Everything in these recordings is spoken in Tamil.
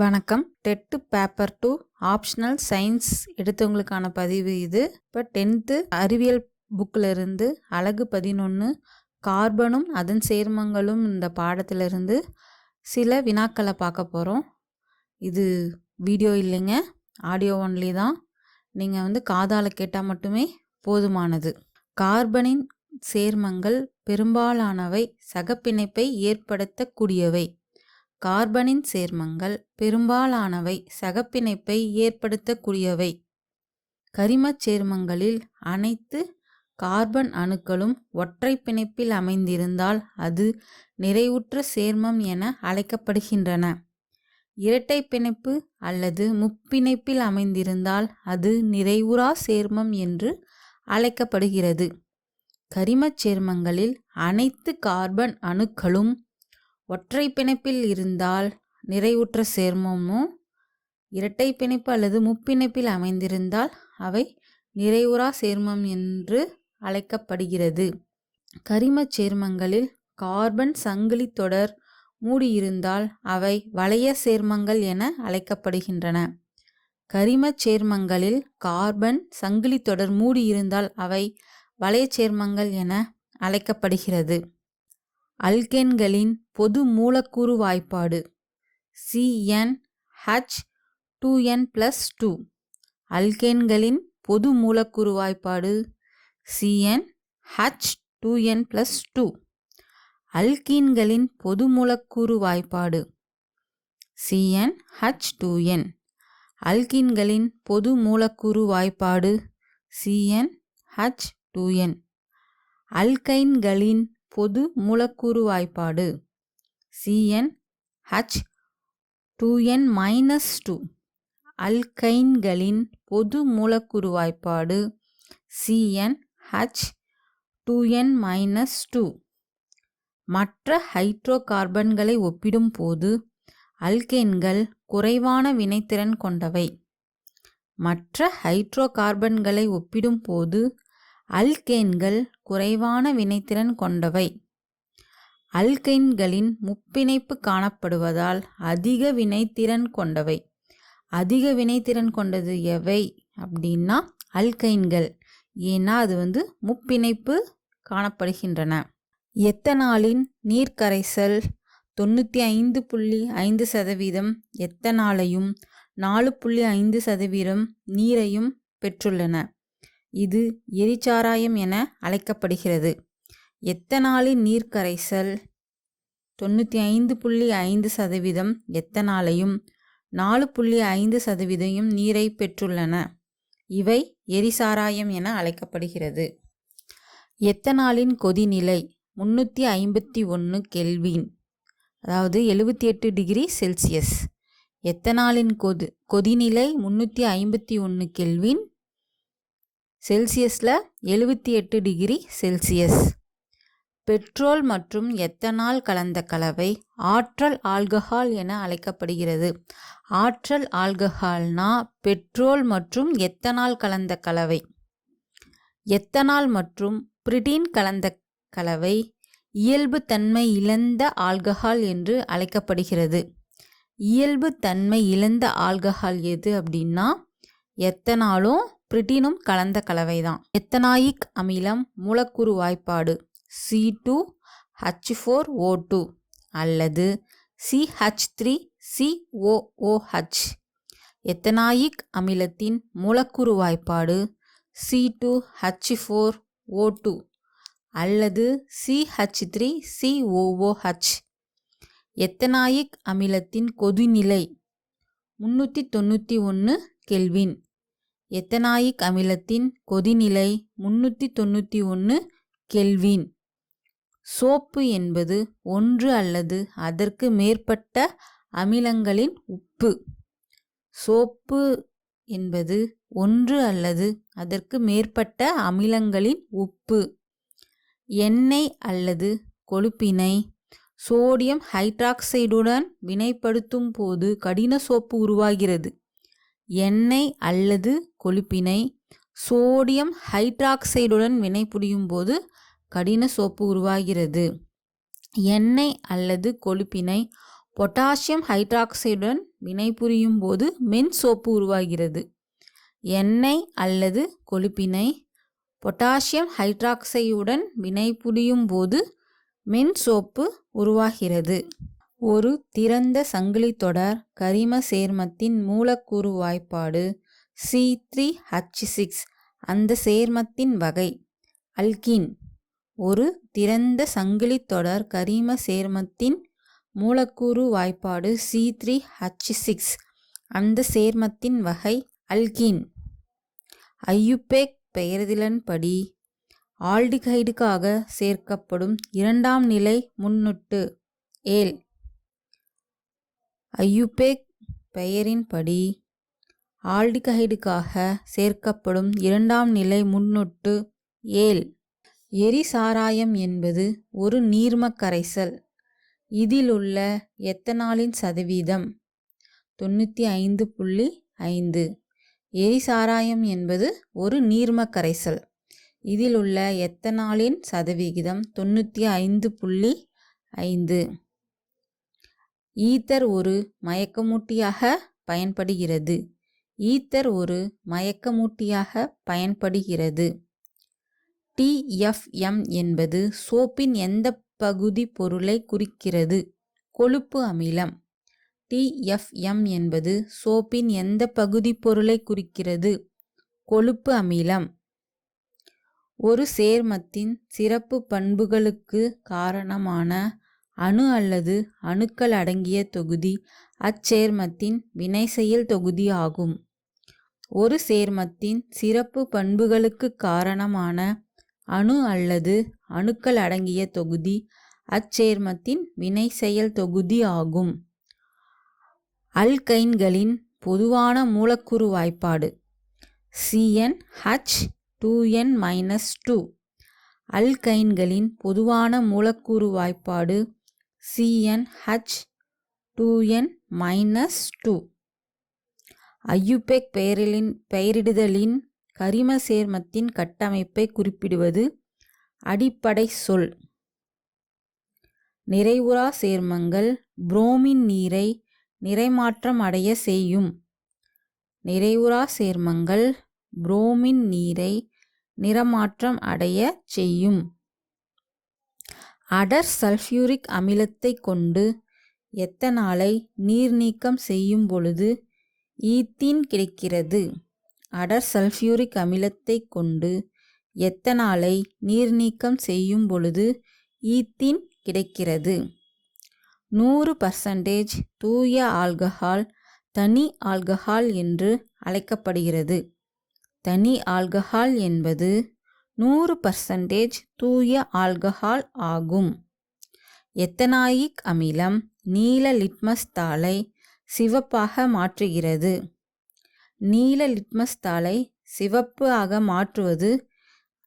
வணக்கம். TET paper two optional science எடுத்தவங்களுக்கான பதிவு இது. இப்போ டென்த்து அறிவியல் புக்கில் இருந்து அழகு பதினொன்று கார்பனும் அதன் சேர்மங்களும் இந்த பாடத்திலிருந்து சில வினாக்களை பார்க்க போகிறோம் இது வீடியோ இல்லைங்க ஆடியோ ஒன்லி தான். நீங்கள் வந்து காதால் கேட்டால் மட்டுமே போதுமானது. கார்பனின் சேர்மங்கள் பெரும்பாலானவை சகப்பிணைப்பை ஏற்படுத்தக்கூடியவை. கார்பனின் சேர்மங்கள் பெரும்பாலானவை சகப்பிணைப்பை ஏற்படுத்தக்கூடியவை. கரிமச் சேர்மங்களில் அனைத்து கார்பன் அணுக்களும் ஒற்றை பிணைப்பில் அமைந்திருந்தால் அது நிறைவுற்ற சேர்மம் என அழைக்கப்படுகின்றன. இரட்டை பிணைப்பு அல்லது முப்பிணைப்பில் அமைந்திருந்தால் அது நிறைவுறா சேர்மம் என்று அழைக்கப்படுகிறது. கரிமச் சேர்மங்களில் அனைத்து கார்பன் அணுக்களும் ஒற்றை பிணைப்பில் இருந்தால் நிறைவுற்ற சேர்மமும் இரட்டை பிணைப்பு அல்லது முப்பிணைப்பில் அமைந்திருந்தால் அவை நிறைவுறா சேர்மம் என்று அழைக்கப்படுகிறது. கரிமச் சேர்மங்களில் கார்பன் சங்கிலி தொடர் மூடியிருந்தால் அவை வளைய சேர்மங்கள் என அழைக்கப்படுகின்றன. கரிமச் சேர்மங்களில் கார்பன் சங்கிலி தொடர் மூடியிருந்தால் அவை வளைய சேர்மங்கள் என அழைக்கப்படுகிறது. அல்கேன்களின் பொது மூலக்கூறு வாய்ப்பாடு. C n H two n plus two அல்கேன்களின் பொது மூலக்கூறு வாய்ப்பாடு. C n H two n plus two அல்கீன்களின் பொது மூலக்கூறு வாய்ப்பாடு. C n H two n அல்கீன்களின் பொது மூலக்கூறு வாய்ப்பாடு. C n H two n அல்கைன்களின் பொது மூலக்கூறு வாய்ப்பாடு. C n H two n minus two அல்கைன்களின் பொது மூலக்கூறு வாய்ப்பாடு. C n H two n minus two மற்ற ஹைட்ரோ கார்பன்களை ஒப்பிடும்போது அல்கேன்கள் குறைவான வினைத்திறன் கொண்டவை. மற்ற ஹைட்ரோ கார்பன்களை ஒப்பிடும்போது அல்கேன்கள் குறைவான வினைத்திறன் கொண்டவை. அல்கைன்களின் முப்பிணைப்பு காணப்படுவதால் அதிக வினைத்திறன் கொண்டவை. அதிக வினைத்திறன் கொண்டது எவை அப்படின்னா அல்கைன்கள். ஏன்னா அது வந்து முப்பிணைப்பு காணப்படுகின்றன. எத்தனாலின் நீர்க்கரைசல்? தொண்ணூற்றி ஐந்து புள்ளி ஐந்து சதவீதம் எத்தனாலையும் நாலு புள்ளி ஐந்து சதவீதம் நீரையும் பெற்றுள்ளன. இது எரிச்சாராயம் என அழைக்கப்படுகிறது. எத்தனாலின் நீர்க்கரைசல்? தொண்ணூற்றி ஐந்து புள்ளி ஐந்து சதவீதம் எத்தனாலையும் நாலு புள்ளி ஐந்து சதவீதம் நீரை பெற்றுள்ளன. இவை எரிசாராயம் என அழைக்கப்படுகிறது. எத்தனாலின் கொதிநிலை? முன்னூற்றி ஐம்பத்தி ஒன்று கெல்வின் அதாவது எழுபத்தி எட்டு டிகிரி செல்சியஸ். எத்தனாலின் கொது கொதிநிலை முன்னூற்றி ஐம்பத்தி ஒன்று கெல்வின் செல்சியஸில் எழுபத்தி எட்டு டிகிரி செல்சியஸ். பெட்ரோல் மற்றும் எத்தனால் கலந்த கலவை ஆற்றல் ஆல்கஹால் என அழைக்கப்படுகிறது. ஆற்றல் ஆல்கஹால்னா பெட்ரோல் மற்றும் எத்தனால் கலந்த கலவை. எத்தனால் மற்றும் பிரிடீன் கலந்த கலவை இயல்பு தன்மை இழந்த ஆல்கஹால் என்று அழைக்கப்படுகிறது. இயல்பு தன்மை இழந்த ஆல்கஹால் எது அப்படின்னா எத்தனாலும் பிரிட்டினும் கலந்த கலவை தான் எத்தனாயிக் அமிலம் மூலக்கூறு வாய்ப்பாடு? C two H four O two அல்லது C H three C O O H ethanoic அமிலத்தின் மூலக்கூறு வாய்ப்பாடு? C two H four O two அல்லது சிஹச் த்ரீ சிஓஓஹச் எத்தனாயிக் அமிலத்தின் கொதிநிலை? முன்னூற்றி தொண்ணூற்றி ஒன்று கெல்வின். எத்தனாயிக் அமிலத்தின் கொதிநிலை முன்னூற்றி தொண்ணூற்றி ஒன்று கெல்வின். சோப்பு என்பது ஒன்று அல்லது அதற்கு மேற்பட்ட அமிலங்களின் உப்பு. சோப்பு என்பது ஒன்று அல்லது அதற்கு மேற்பட்ட அமிலங்களின் உப்பு. எண்ணெய் அல்லது கொழுப்பினை சோடியம் ஹைட்ராக்சைடுடன் வினைப்படுத்தும் போது கடின சோப்பு உருவாகிறது. எண்ணெய் அல்லது கொழுப்பினை சோடியம் ஹைட்ராக்சைடுடன் வினைபுரியும் போது கடின சோப்பு உருவாகிறது. எண்ணெய் அல்லது கொழுப்பினை பொட்டாசியம் ஹைட்ராக்சைடுடன் வினைபுரியும் போது மென் சோப்பு உருவாகிறது. எண்ணெய் அல்லது கொழுப்பினை பொட்டாசியம் ஹைட்ராக்சைடுடன் வினைபுரியும் போது மென் சோப்பு உருவாகிறது. ஒரு திறந்த சங்கிலி தொடர் கரிம சேர்மத்தின் மூலக்கூறு வாய்ப்பாடு சி த்ரீ ஹச் சிக்ஸ் அந்த சேர்மத்தின் வகை. அல்கீன். ஒரு திறந்த சங்கிலி தொடர் கரிம சேர்மத்தின் மூலக்கூறு வாய்ப்பாடு சி த்ரீ ஹச் சிக்ஸ் அந்த சேர்மத்தின் வகை அல்கீன். ஐயுபேக் பெயர்திலன்படி ஆல்டிகைடுக்காக சேர்க்கப்படும் இரண்டாம் நிலை முன்னுட்டு ஏல் ஐயுபேக் பெயரின்படி ஆல்டிகைடுக்காக சேர்க்கப்படும் இரண்டாம் நிலை முன்னொட்டு ஏல் எரிசாராயம் என்பது ஒரு நீர்மக் கரைசல் இதிலுள்ள எத்தனாலின் சதவீதம்? தொண்ணூற்றி ஐந்து புள்ளி ஐந்து. எரிசாராயம் என்பது ஒரு நீர்மக் கரைசல் இதில் உள்ள எத்தனாலின் சதவிகிதம் தொண்ணூற்றி ஐந்து புள்ளி ஐந்து. ஈத்தர் ஒரு மயக்கமூட்டியாக பயன்படுகிறது. ஈத்தர் ஒரு மயக்கமூட்டியாக பயன்படுகிறது. டிஎஃப்எம் என்பது சோப்பின் எந்த பகுதி பொருளை குறிக்கிறது? கொழுப்பு அமிலம். டிஎஃப்எம் என்பது சோப்பின் எந்த பகுதி பொருளை குறிக்கிறது? கொழுப்பு அமிலம். ஒரு சேர்மத்தின் சிறப்பு பண்புகளுக்கு காரணமான அணு அல்லது அணுக்கள் அடங்கிய தொகுதி அச்சேர்மத்தின் வினைசெயல் தொகுதி ஆகும். ஒரு சேர்மத்தின் சிறப்பு பண்புகளுக்கு காரணமான அணு அல்லது அணுக்கள் அடங்கிய தொகுதி அச்சேர்மத்தின் வினைசெயல் தொகுதி ஆகும். அல்கைன்களின் பொதுவான மூலக்கூறு வாய்ப்பாடு. C n H two n minus two அல்கைன்களின் பொதுவான மூலக்கூறு வாய்ப்பாடு C n H two n minus two IUPAC பெயரிலின் பெயரிடுதலின் கரிம சேர்மத்தின் கட்டமைப்பை குறிப்பிடுவது அடிப்படை சொல். நிறைவுறா சேர்மங்கள் புரோமின் நீரை நிறைமாற்றம் அடைய செய்யும். நிறைவுறா சேர்மங்கள் புரோமின் நீரை நிறமாற்றம் அடைய செய்யும். அடர் சல்ஃபியூரிக் அமிலத்தை கொண்டு எத்தனாலை நீர் நீக்கம் செய்யும் பொழுது ஈத்தீன் கிடைக்கிறது? அடர் சல்ஃபியூரிக் அமிலத்தை கொண்டு எத்தனாலை நீர் நீக்கம் செய்யும் பொழுது ஈத்தீன் கிடைக்கிறது? நூறு பர்சன்டேஜ் தூய ஆல்கஹால் தனி ஆல்கஹால் என்று அழைக்கப்படுகிறது. தனி ஆல்கஹால் என்பது நூறு பர்சன்டேஜ் தூய ஆல்கஹால் ஆகும். எத்தனாயிக் அமிலம் நீல லிட்மஸ் தாளை சிவப்பாக மாற்றுகிறது. நீல லிட்மஸ் தாளை சிவப்பு ஆக மாற்றுவது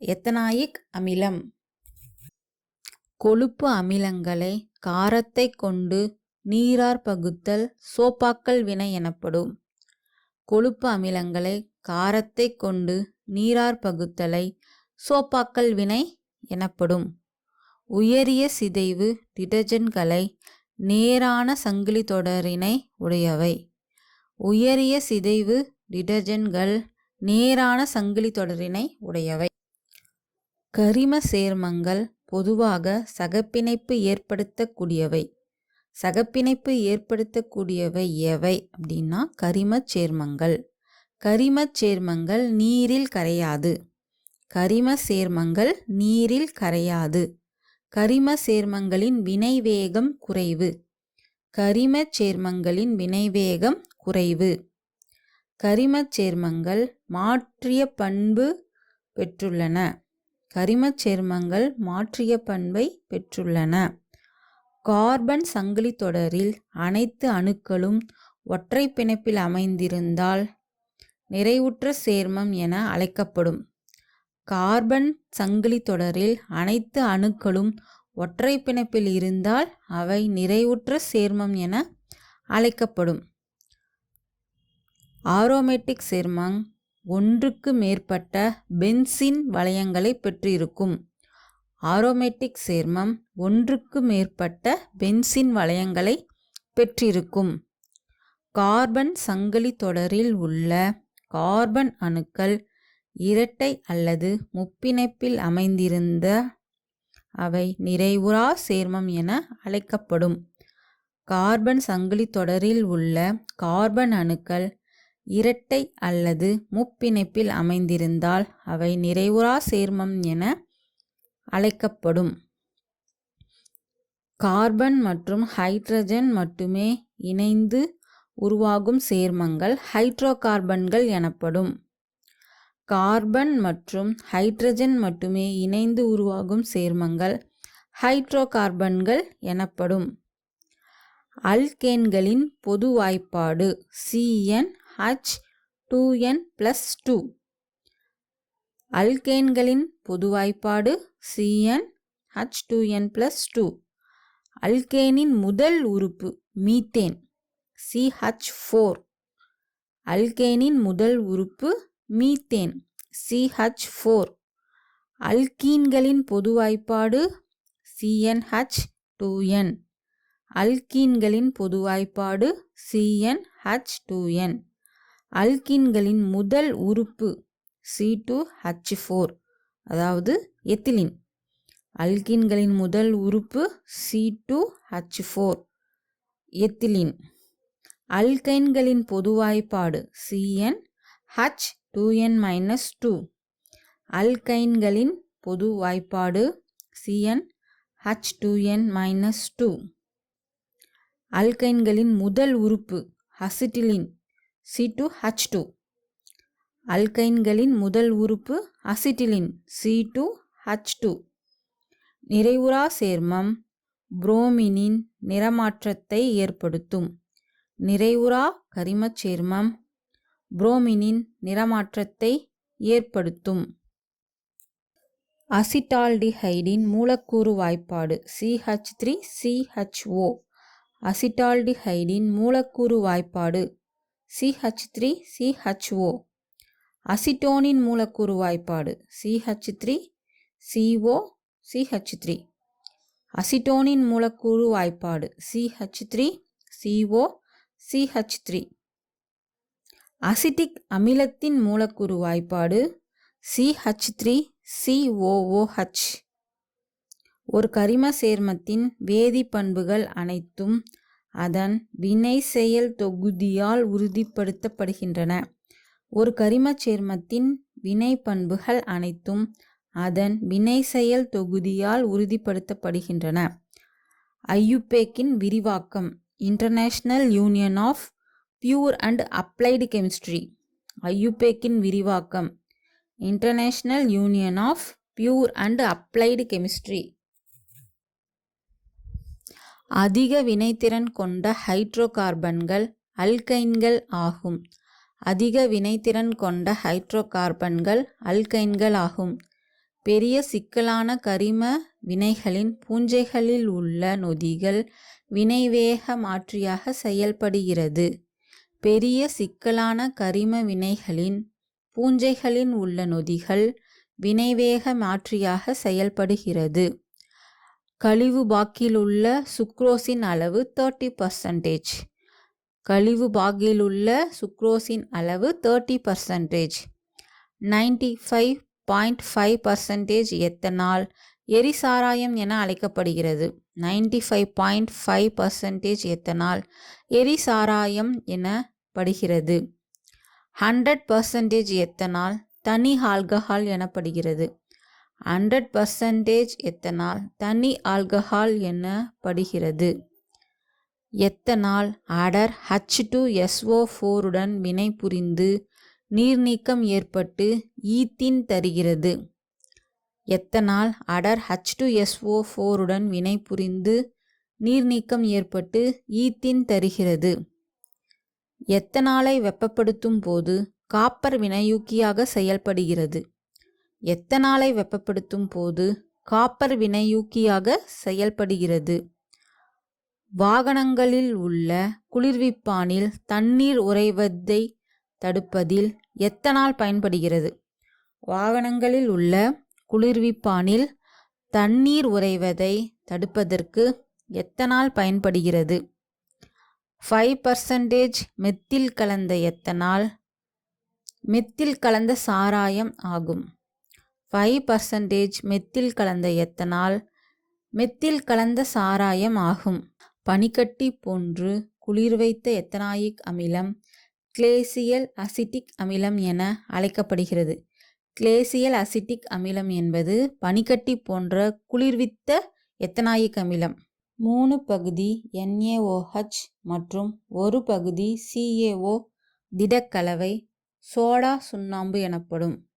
எத்தனாயிக் அமிலம்? கொழுப்பு அமிலங்களை காரத்தை கொண்டு நீரார் பகுத்தல் சோப்பாக்கல் வினை எனப்படும். கொழுப்பு அமிலங்களை காரத்தை கொண்டு நீரார் பகுத்தலை சோப்பாக்கல் வினை எனப்படும். உயரிய சிதைவு டிடர்ஜென்ட்களை நேரான சங்கிலி தொடரினை உடையவை. உயரிய சிதைவு டிடர்ஜென்ட்கள் நேரான சங்கிலி தொடரினை உடையவை. கரிம சேர்மங்கள் பொதுவாக சகப்பிணைப்பு ஏற்படுத்தக்கூடியவை. சகப்பிணைப்பு ஏற்படுத்தக்கூடியவை எவை அப்படின்னா கரிமச் சேர்மங்கள். கரிமச் சேர்மங்கள் நீரில் கரையாது. கரிம சேர்மங்கள் நீரில் கரையாது. கரிம சேர்மங்களின் வினைவேகம் குறைவு. கரிமச் சேர்மங்களின் வினைவேகம் குறைவு. கரிமச் சேர்மங்கள் மாற்றிய பண்பு பெற்றுள்ளன. கரிமச் சேர்மங்கள் மாற்றிய பண்பை பெற்றுள்ளன. கார்பன் சங்கிலி தொடரில் அனைத்து அணுக்களும் ஒற்றை பிணைப்பில் அமைந்திருந்தால் நிறைவுற்ற சேர்மம் என அழைக்கப்படும். கார்பன் சங்கிலி தொடரில் அனைத்து அணுக்களும் ஒற்றை பிணைப்பில் இருந்தால் அவை நிறைவுற்ற சேர்மம் என அழைக்கப்படும். ஆரோமேட்டிக் சேர்மம் ஒன்றுக்கு மேற்பட்ட பென்சின் வளையங்களை பெற்றிருக்கும். ஆரோமேட்டிக் சேர்மம் ஒன்றுக்கு மேற்பட்ட பென்சின் வளையங்களை பெற்றிருக்கும். கார்பன் சங்கிலி தொடரில் உள்ள கார்பன் அணுக்கள் இரட்டை அல்லது முப்பிணைப்பில் அமைந்திருந்த அவை நிறைவுறா சேர்மம் என அழைக்கப்படும். கார்பன் சங்கிலி தொடரில் உள்ள கார்பன் அணுக்கள் இரட்டை அல்லது முப்பிணைப்பில் அமைந்திருந்தால் அவை நிறைவுறா சேர்மம் என அழைக்கப்படும். கார்பன் மற்றும் ஹைட்ரஜன் மட்டுமே இணைந்து உருவாகும் சேர்மங்கள் ஹைட்ரோகார்பன்கள் எனப்படும். கார்பன் மற்றும் ஹைட்ரஜன் மட்டுமே இணைந்து உருவாகும் சேர்மங்கள் ஹைட்ரோகார்பன்கள் எனப்படும். அல்கேன்களின் பொது வாய்ப்பாடு C n H two n plus two அல்கேன்களின் பொது வாய்ப்பாடு C n H two n plus two அல்கேனின் முதல் உறுப்பு மீத்தேன் சிஹச் ஃபோர் அல்கேனின் முதல் உறுப்பு மீத்தேன் சிஹச் ஃபோர் அல்கீன்களின் பொது வாய்ப்பாடு சிஎன்ஹச் டூ என் அல்கீன்களின் பொது வாய்ப்பாடு சிஎன்ஹச் டூ என் அல்கீன்களின் முதல் உறுப்பு சி டூ ஹச் ஃபோர் அதாவது எத்திலின். அல்கீன்களின் முதல் உறுப்பு C two H four ethylene. அல்கைன்களின் பொது வாய்ப்பாடு C n H two n minus two அல்கைன்களின் பொது வாய்ப்பாடு C n H two n minus two அல்கைன்களின் முதல் உறுப்பு acetylene C two H two அல்கைன்களின் முதல் உறுப்பு acetylene C two H two நிறைவுறா சேர்மம் புரோமினின் நிறமாற்றத்தை ஏற்படுத்தும். நிறைவுறா கரிமச் சேர்மம் புரோமினின் நிறமாற்றத்தை ஏற்படுத்தும். அசிட்டால்டிஹைடின் மூலக்கூறு வாய்ப்பாடு சிஹச் த்ரீ சிஹெச்ஓ அசிட்டால்டிஹைடின் மூலக்கூறு வாய்ப்பாடு சிஹச் த்ரீ சிஹெச்ஓ அசிட்டோனின் மூலக்கூறு வாய்ப்பாடு C H three C O C H three அசிட்டோனின் மூலக்கூறு வாய்ப்பாடு C H three C O C H three acetic அமிலத்தின் மூலக்கூறு வாய்ப்பாடு சிஹச் த்ரீ சிஓஓஹச் ஒரு கரிம சேர்மத்தின் வேதிப்பண்புகள் அனைத்தும் அதன் வினை செயல் தொகுதியால் உறுதிப்படுத்தப்படுகின்றன. ஒரு கரிமச் சேர்மத்தின் வினை பண்புகள் அனைத்தும் அதன் வினை செயல் தொகுதியால் உறுதிப்படுத்தப்படுகின்றன. ஐயுபேக்கின் விரிவாக்கம் international union of pure and applied chemistry ஐயுபேக்கின் விரிவாக்கம் international union of pure and applied chemistry அதிக வினைத்திறன் கொண்ட ஹைட்ரோகார்பன்கள் அல்கைன்கள் ஆகும். அதிக வினைத்திறன் கொண்ட ஹைட்ரோகார்பன்கள் அல்கைன்கள் ஆகும். பெரிய சிக்கலான கரிம வினைகளின் பூஞ்சைகளில் உள்ள நொதிகள் வினைவேக மாற்றியாக செயல்படுகிறது. பெரிய சிக்கலான கரிம வினைகளின் பூஞ்சைகளில் உள்ள நொதிகள் வினைவேக மாற்றியாக செயல்படுகிறது. கழிவு பாக்கிலுள்ள சுக்ரோஸின் அளவு தேர்ட்டி பர்சன்டேஜ் கழிவு பாகிலுள்ள சுக்ரோஸின் அளவு thirty percentage ninety five point five percentage ethanol எரிசாராயம் என அழைக்கப்படுகிறது. Ninety five point five percentage ethanol எரிசாராயம் எனப்படுகிறது. ஹண்ட்ரட் பர்சன்டேஜ் எத்தனால் தனி ஆல்கஹால் எனப்படுகிறது. ஹண்ட்ரட் பர்சன்டேஜ் எத்தனால் தனி ஆல்கஹால் எனப்படுகிறது. எத்தனால் அடர் ஹச் டூ எஸ்ஓ ஃபோருடன் வினைபுரிந்து நீர்நீக்கம் ஏற்பட்டு ஈத்தின் தருகிறது. எத்தனால் அடர் ஹச் டு எஸ்ஓ ஃபோருடன் வினைபுரிந்து நீர்நீக்கம் ஏற்பட்டு ஈத்தின் தருகிறது. எத்தனாலை வெப்பப்படுத்தும் போது காப்பர் வினையூக்கியாக செயல்படுகிறது. எத்தனாலை வெப்பப்படுத்தும் போது காப்பர் வினையூக்கியாக செயல்படுகிறது. வாகனங்களில் உள்ள குளிர்விப்பானில் தண்ணீர் உறைவதை தடுப்பதில் எத்தனால் பயன்படுகிறது? வாகனங்களில் உள்ள குளிர்விப்பானில் தண்ணீர் உறைவதை தடுப்பதற்கு எத்தனால் பயன்படுகிறது? ஃபைவ் பர்சன்டேஜ் மெத்தில் கலந்த எத்தனால்? மெத்தில் கலந்த சாராயம் ஆகும். ஃபைவ் பர்சன்டேஜ் மெத்தில் கலந்த எத்தனால்? மெத்தில் கலந்த சாராயம் ஆகும். பனிக்கட்டி போன்று குளிர் வைத்த எத்தனாயிக் அமிலம் கிளேசியல் அசிட்டிக் அமிலம் என அழைக்கப்படுகிறது. கிளேசியல் அசிட்டிக் அமிலம் என்பது பனிக்கட்டி போன்ற குளிர்வித்த எத்தனாயிக் அமிலம்? மூணு பகுதி என்ஏஓஹெச் மற்றும் ஒரு பகுதி சிஏஓ திடக்கலவை சோடா சுண்ணாம்பு எனப்படும்.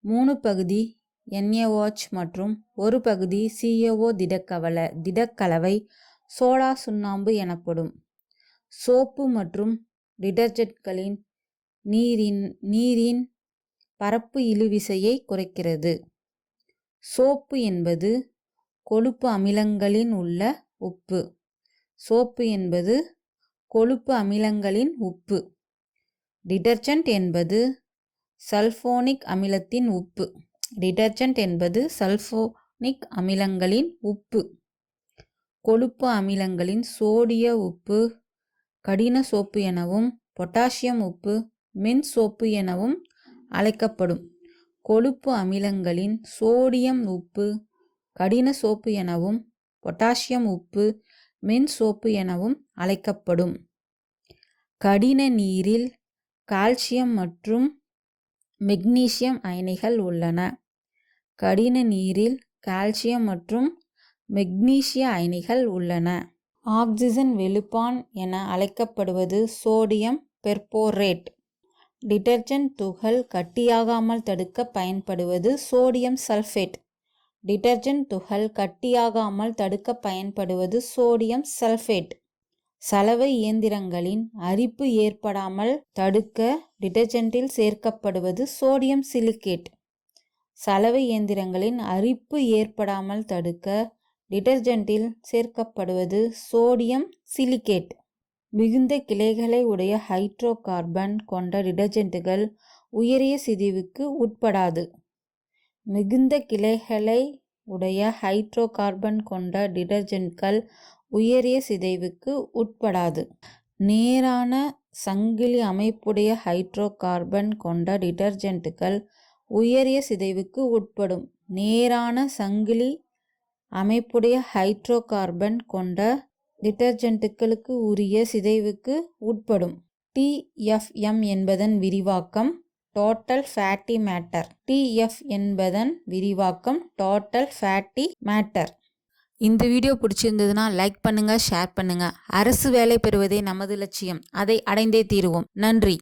மூணு பகுதி NaOH மற்றும் ஒரு பகுதி சிஏஓ திடக்கவல திடக்கலவை சோடா சுண்ணாம்பு எனப்படும். சோப்பு மற்றும் டிடர்ஜென்ட்களின் நீரின் நீரின் பரப்பு இழுவிசையை குறைக்கிறது. சோப்பு என்பது கொழுப்பு அமிலங்களின் உள்ள உப்பு. சோப்பு என்பது கொழுப்பு அமிலங்களின் உப்பு. டிடர்ஜென்ட் என்பது சல்ஃபோனிக் அமிலத்தின் உப்பு. டிடர்ஜென்ட் என்பது சல்ஃபோனிக் அமிலங்களின் உப்பு. கொழுப்பு அமிலங்களின் சோடிய உப்பு கடின சோப்பு எனவும் பொட்டாசியம் உப்பு மென் சோப்பு எனவும் அழைக்கப்படும். கொழுப்பு அமிலங்களின் சோடியம் உப்பு கடின சோப்பு எனவும் பொட்டாசியம் உப்பு மென் சோப்பு எனவும் அழைக்கப்படும். கடின நீரில் கால்சியம் மற்றும் மெக்னீசியம் அயனிகள் உள்ளன. கடின நீரில் கால்சியம் மற்றும் மெக்னீசிய அயனிகள் உள்ளன. ஆக்சிஜன் வெளுப்பான் என அழைக்கப்படுவது சோடியம் பெர்போரேட். டிடர்ஜென்ட் துகள் கட்டியாகாமல் தடுக்க பயன்படுவது சோடியம் சல்ஃபேட் டிடர்ஜென்ட் துகள் கட்டியாகாமல் தடுக்க பயன்படுவது சோடியம் சல்ஃபேட் சலவை இயந்திரங்களின் அரிப்பு ஏற்படாமல் தடுக்க டிடர்ஜென்ட்டில் சேர்க்கப்படுவது சோடியம் சிலிக்கேட் சலவை இயந்திரங்களின் அரிப்பு ஏற்படாமல் தடுக்க டிடர்ஜென்ட்டில் சேர்க்கப்படுவது சோடியம் சிலிகேட். மிகுந்த கிளைகளை உடைய ஹைட்ரோ கார்பன் கொண்ட டிடர்ஜென்ட்டுகள் உயரிய சிதைவுக்கு உட்படாது. மிகுந்த கிளைகளை உடைய ஹைட்ரோ கார்பன் கொண்ட டிடர்ஜென்ட்கள் உயரிய சிதைவுக்கு உட்படாது. நேரான சங்கிலி அமைப்புடைய ஹைட்ரோ கார்பன் கொண்ட டிடர்ஜென்ட்டுகள் உயரிய சிதைவுக்கு உட்படும். நேரான சங்கிலி அமைப்புடைய ஹைட்ரோ கார்பன் கொண்ட டிடர்ஜென்ட்டுகளுக்கு உரிய சிதைவுக்கு உட்படும் டிஎஃப்எம் என்பதன் விரிவாக்கம் டோட்டல் ஃபேட்டி மேட்டர் டிஎஃப் என்பதன் விரிவாக்கம் டோட்டல் ஃபேட்டி மேட்டர் இந்த வீடியோ பிடிச்சிருந்ததுன்னா லைக் பண்ணுங்கள் ஷேர் பண்ணுங்கள் அரசு வேலை பெறுவதே நமது லட்சியம். அதை அடைந்தே தீருவோம். நன்றி.